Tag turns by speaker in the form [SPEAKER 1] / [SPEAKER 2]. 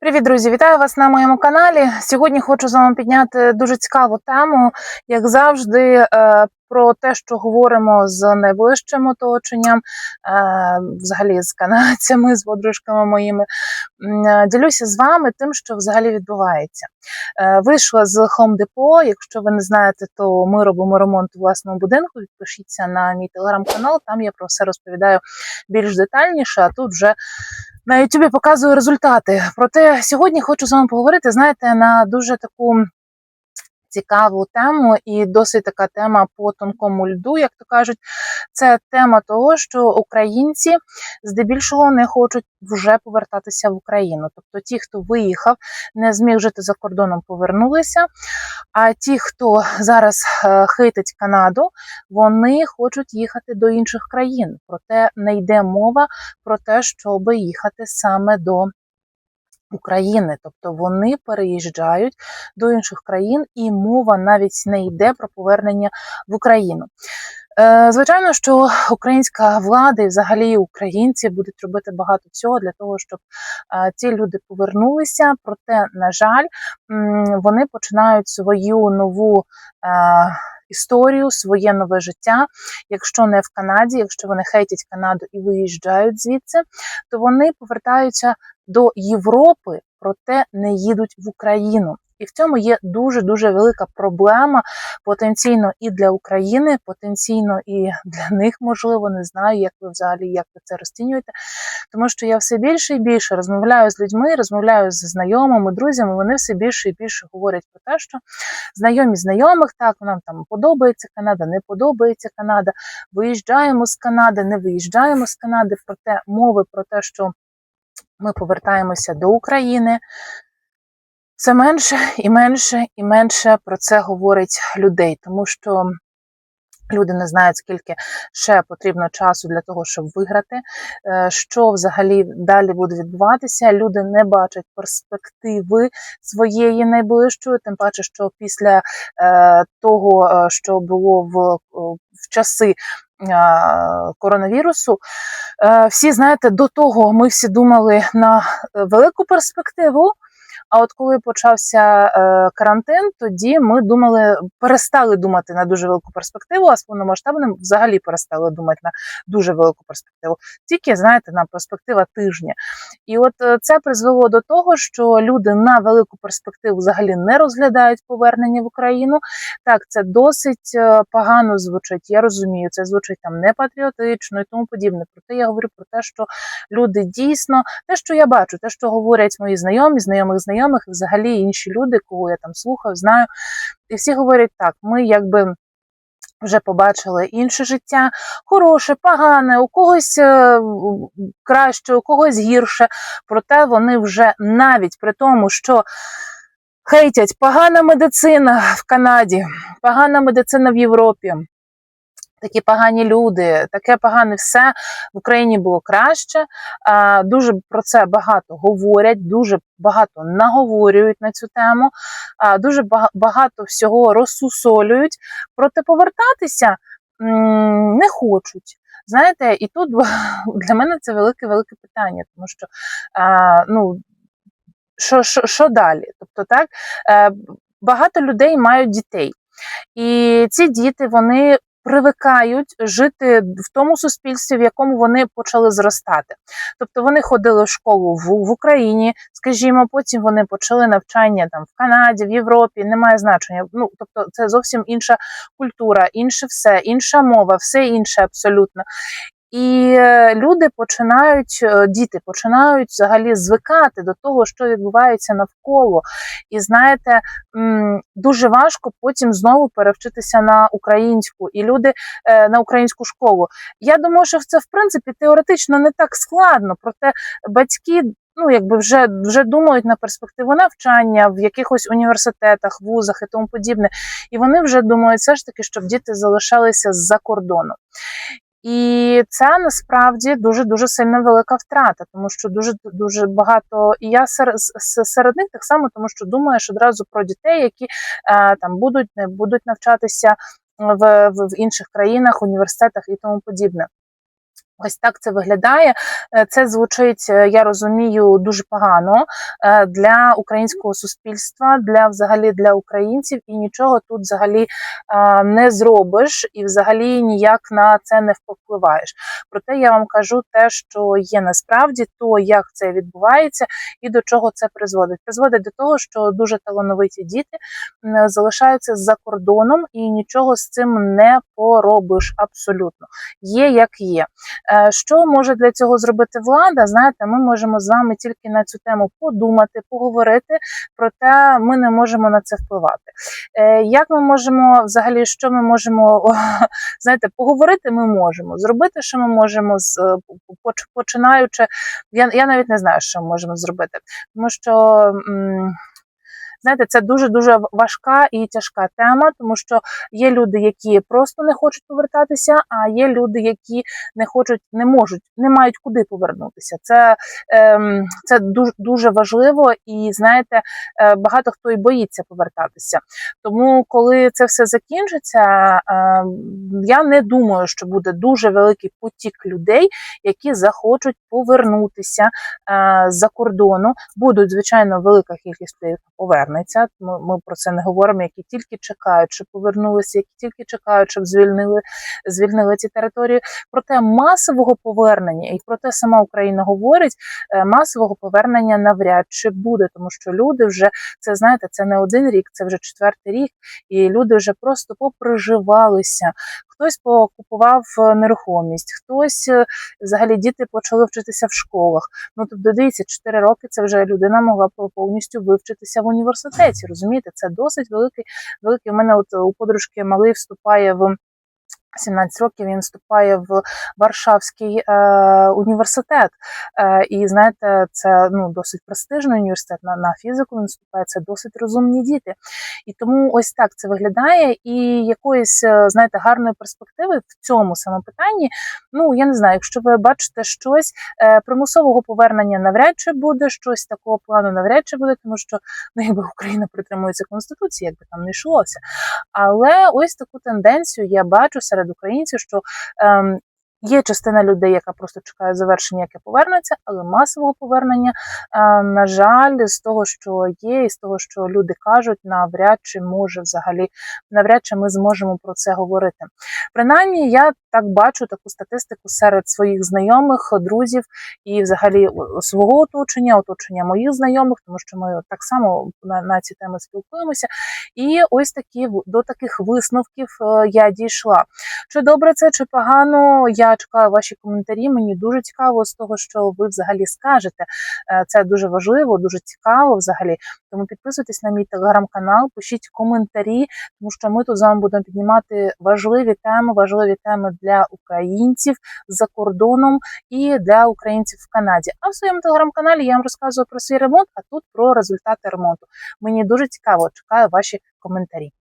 [SPEAKER 1] Привіт, друзі! Вітаю вас на моєму каналі. Сьогодні хочу з вами підняти дуже цікаву тему, як завжди, е, про те, що говоримо з найближчим оточенням, е, взагалі з канадцями, з подружками моїми. Е, Ділюся з вами тим, що взагалі відбувається. Вийшла з Home Depot. Якщо ви не знаєте, то ми робимо ремонт у власному будинку. Підпишіться на мій телеграм-канал, там я про все розповідаю більш детальніше, а тут вже на Ютубі показую результати. Проте сьогодні хочу з вами поговорити, знаєте, на дуже таку цікаву тему, і досить така тема по тонкому льду, як то кажуть. Це тема того, що українці здебільшого не хочуть вже повертатися в Україну. Тобто ті, хто виїхав, не зміг жити за кордоном, повернулися. А ті, хто зараз е, хейтить Канаду, вони хочуть їхати до інших країн. Проте не йде мова про те, щоб їхати саме до України. Тобто вони переїжджають до інших країн, і мова навіть не йде про повернення в Україну. Е, Звичайно, що українська влада і взагалі українці будуть робити багато всього для того, щоб е, ці люди повернулися. Проте, на жаль, вони починають свою нову е, історію, своє нове життя. Якщо не в Канаді, якщо вони хейтять Канаду і виїжджають звідси, то вони повертаються до Європи, проте не їдуть в Україну. І в цьому є дуже дуже велика проблема потенційно і для України, потенційно і для них, можливо, не знаю, як ви взагалі як ви це розцінюєте. Тому що я все більше і більше розмовляю з людьми, розмовляю з знайомими, друзями. Вони все більше і більше говорять про те, що знайомі знайомих, так нам там подобається Канада, не подобається Канада. Виїжджаємо з Канади, не виїжджаємо з Канади. Проте мови про те, що ми повертаємося до України. Все менше і менше і менше про це говорить людей, тому що люди не знають, скільки ще потрібно часу для того, щоб виграти, е, що взагалі далі буде відбуватися. Люди не бачать перспективи своєї найближчої, тим паче, що після е, того, е, що було в, в часи. Коронавірусу, всі знаєте, до того ми всі думали на велику перспективу. А от коли почався е, карантин, тоді ми думали, перестали думати на дуже велику перспективу, а з повномасштабним взагалі перестали думати на дуже велику перспективу. Тільки знаєте, на перспектива тижня. І от е, це призвело до того, що люди на велику перспективу взагалі не розглядають повернення в Україну. Так, це досить е, погано звучить. Я розумію, це звучить там не патріотично і тому подібне. Проте я говорю про те, що люди дійсно те, що я бачу, те, що говорять мої знайомі, знайомих знайомих, і взагалі інші люди, кого я там слухаю, знаю, і всі говорять так: ми якби. Вже побачили інше життя, хороше, погане, у когось е, краще, у когось гірше. Проте вони вже навіть при тому, що хейтять погана медицина в Канаді, погана медицина в Європі, такі погані люди, таке погане все в Україні було краще. Дуже про це багато говорять, дуже багато наговорюють на цю тему, дуже багато всього розсусолюють. Проте повертатися не хочуть. Знаєте, і тут для мене це велике велике питання, тому що ну, що, що, що далі? Тобто, так, е, багато людей мають дітей, і ці діти вони привикають жити в тому суспільстві, в якому вони почали зростати. Тобто вони ходили в школу в, в Україні, скажімо, потім вони почали навчання там в Канаді, в Європі, немає значення. Ну тобто, це зовсім інша культура, інше все, інша мова, все інше абсолютно. І е, люди починають, е, діти починають взагалі звикати до того, що відбувається навколо. І знаєте, дуже важко потім знову перевчитися на українську і люди е, на українську школу. Я думаю, що це в принципі теоретично не так складно, проте батьки. Ну, якби вже вже думають на перспективу навчання в якихось університетах, вузах і тому подібне. І вони вже думають все ж таки, щоб діти залишалися з-за кордону. І це насправді дуже дуже сильно велика втрата, тому що дуже дуже багато. І я серед, серед них так само, тому що думаєш одразу про дітей, які е, там будуть не будуть навчатися в, в, в інших країнах, університетах і тому подібне. Ось так це виглядає. Е, Це звучить, е, я розумію, дуже погано е, для українського суспільства, для взагалі для українців, і нічого тут взагалі не зробиш, і взагалі ніяк на це не впливаєш. Проте я вам кажу те, що є насправді, то як це відбувається і до чого це призводить. Призводить до того, що дуже талановиті діти залишаються за кордоном, і нічого з цим не поробиш абсолютно. Є як є. Е, Що може для цього зробити влада? Знаєте, ми можемо з вами тільки на цю тему подумати, поговорити, проте ми не можемо на це впливати. Е, Як ми можемо взагалі, що ми можемо знаєте, поговорити? Ми можемо зробити, що ми можемо з е, починаючи. Я, я навіть не знаю, що ми можемо зробити, тому що. Знаєте, це дуже дуже важка і тяжка тема, тому що є люди, які просто не хочуть повертатися, а є люди, які не хочуть, не можуть, не мають куди повернутися. Це, ем, це дуже, дуже важливо, і знаєте, е, багато хто і боїться повертатися. Тому, коли це все закінчиться, е, я не думаю, що буде дуже великий потік людей, які захочуть повернутися е, з-за кордону. Будуть звичайно велика кількість хто повернеться. Ми, ми про це не говоримо, які тільки чекають, щоб повернулися, які тільки чекають, щоб звільнили, звільнили ці території. Проте масового повернення, і про те сама Україна говорить, е, масового повернення навряд чи буде, тому що люди вже це знаєте, це не один рік, це вже четвертий рік, і люди вже просто поприживалися. Хтось покупував е, нерухомість, хтось е, взагалі діти почали вчитися в школах. Ну тобто, дивіться, 4 роки це вже людина могла повністю вивчитися в університеті. Розумієте, це досить великий. Великий у мене от у подружки малий вступає в 17 років він вступає в Варшавський е, університет. Е, і знаєте, це ну досить престижний університет на, на фізику. Він вступає це досить розумні діти. І тому ось так це виглядає. І якоїсь, е, знаєте, гарної перспективи в цьому саме питанні. Ну я не знаю, якщо ви бачите щось е, примусового повернення навряд чи буде, щось такого плану навряд чи буде, тому що ну, якби Україна притримується конституції, якби там не йшлося. Але ось таку тенденцію я бачу серед українців, що ем, є частина людей, яка просто чекає завершення, яке повернеться, але масового повернення, е, на жаль, з того, що є, і з того, що люди кажуть, навряд чи може взагалі, навряд чи ми зможемо про це говорити. Принаймні, я так бачу таку статистику серед своїх знайомих, друзів і взагалі свого оточення, оточення моїх знайомих, тому що ми так само на, на ці теми спілкуємося. І ось такі до таких висновків е, я дійшла. Чи добре це, чи погано? Я чекаю ваші коментарі. Мені дуже цікаво з того, що ви взагалі скажете. Е, Це дуже важливо, дуже цікаво взагалі. Тому підписуйтесь на мій телеграм-канал, пишіть коментарі, тому що ми тут з вами будемо піднімати важливі теми, важливі теми для українців за кордоном і для українців в Канаді. А в своєму телеграм-каналі я вам розказую про свій ремонт, а тут про результати ремонту. Мені дуже цікаво, чекаю ваші коментарі.